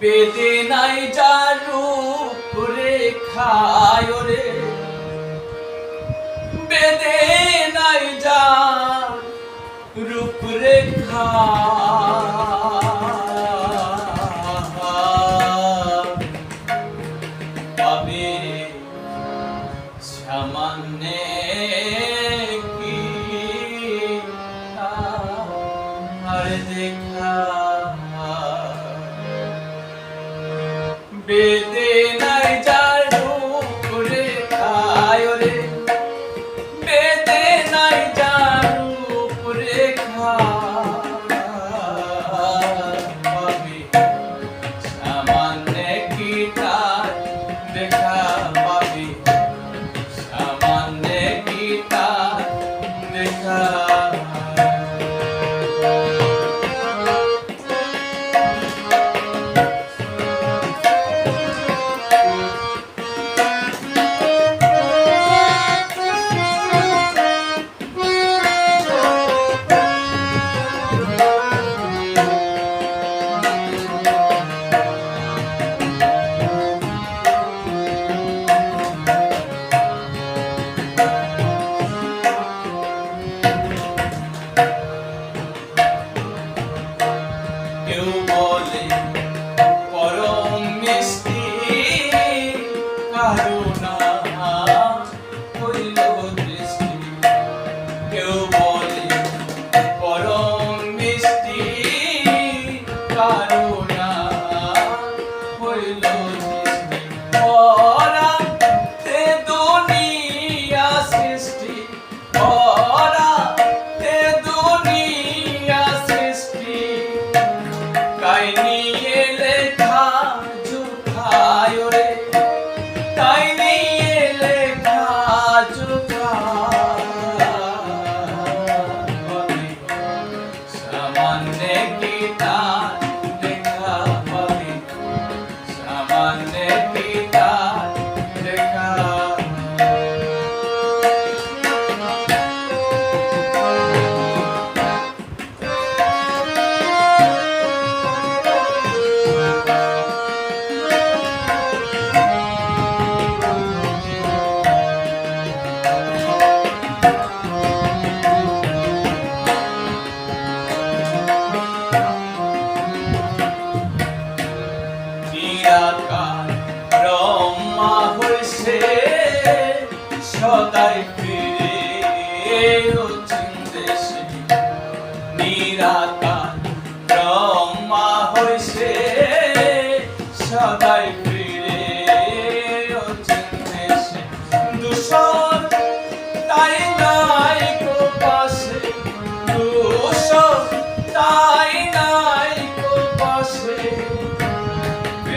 বেদে নাই ফুরে খায় রে। বেদনাই যা রূপরেখা। আমি সামান্য পেতে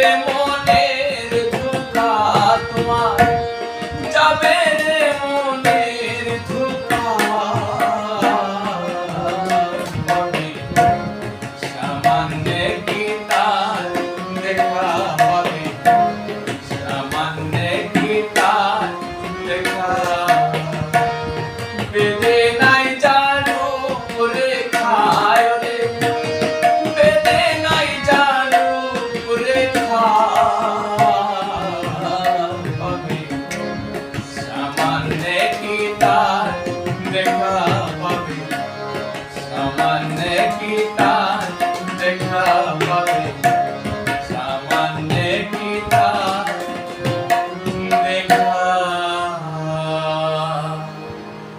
내 Krishna Hare